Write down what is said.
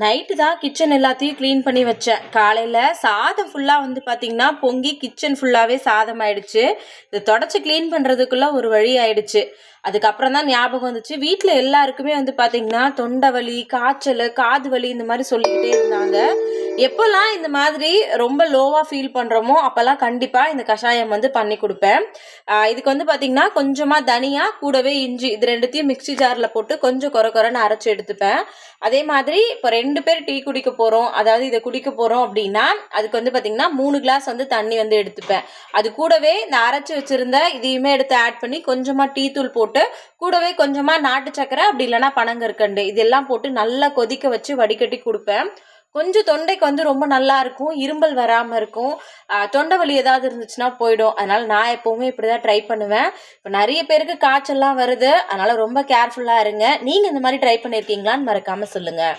Night தான் kitchen எல்லாத்தையும் clean பண்ணி வச்சேன். காலையில் சாதம் ஃபுல்லாக வந்து பார்த்திங்கன்னா பொங்கி கிச்சன் ஃபுல்லாகவே சாதம் ஆயிடுச்சு. இதை தொடச்சி க்ளீன் பண்ணுறதுக்குள்ளே ஒரு வழி ஆயிடுச்சு. அதுக்கப்புறம் தான் ஞாபகம் வந்துச்சு. வீட்டில் எல்லாருக்குமே வந்து பார்த்திங்கன்னா தொண்டை வலி காய்ச்சல் காது வலி இந்த மாதிரி சொல்லிக்கிட்டே இருந்தாங்க. எப்போல்லாம் இந்த மாதிரி ரொம்ப லோவாக ஃபீல் பண்ணுறோமோ அப்போல்லாம் கண்டிப்பாக இந்த கஷாயம் வந்து பண்ணி கொடுப்பேன். இதுக்கு வந்து பார்த்திங்கன்னா கொஞ்சமாக தனியாக கூடவே இஞ்சி இது ரெண்டுத்தையும் மிக்சி ஜாரில் போட்டு கொஞ்சம் குறை குறைன்னு அரைச்சி எடுத்துப்பேன். அதே மாதிரி இப்போ ரெண்டு பேர் டீ குடிக்க போகிறோம் அதாவது இதை குடிக்க போகிறோம் அப்படின்னா அதுக்கு வந்து பார்த்திங்கன்னா மூணு கிளாஸ் வந்து தண்ணி வந்து எடுத்துப்பேன். அது கூடவே இந்த அரைச்சி வச்சுருந்த இதையுமே எடுத்து ஆட் பண்ணி கொஞ்சமாக டீ தூள் போட்டு கூடவே கொஞ்சமாக நாட்டு சக்கரை அப்படி இல்லைன்னா பனங்கற்கண்டு இதெல்லாம் போட்டு நல்லா கொதிக்க வச்சு வடிகட்டி கொடுப்பேன். கொஞ்சம் தொண்டைக்கு வந்து ரொம்ப நல்லா இருக்கும் இரும்பல் வராமல் இருக்கும். தொண்டை வலி ஏதாவது இருந்துச்சுன்னா போயிடும். அதனால் நான் எப்போவுமே இப்படி தான் ட்ரை பண்ணுவேன். இப்போ நிறைய பேருக்கு காய்ச்சல்லாம் வருது. அதனால் ரொம்ப கேர்ஃபுல்லாக இருங்க. நீங்கள் இந்த மாதிரி ட்ரை பண்ணியிருக்கீங்களான்னு மறக்காமல் சொல்லுங்கள்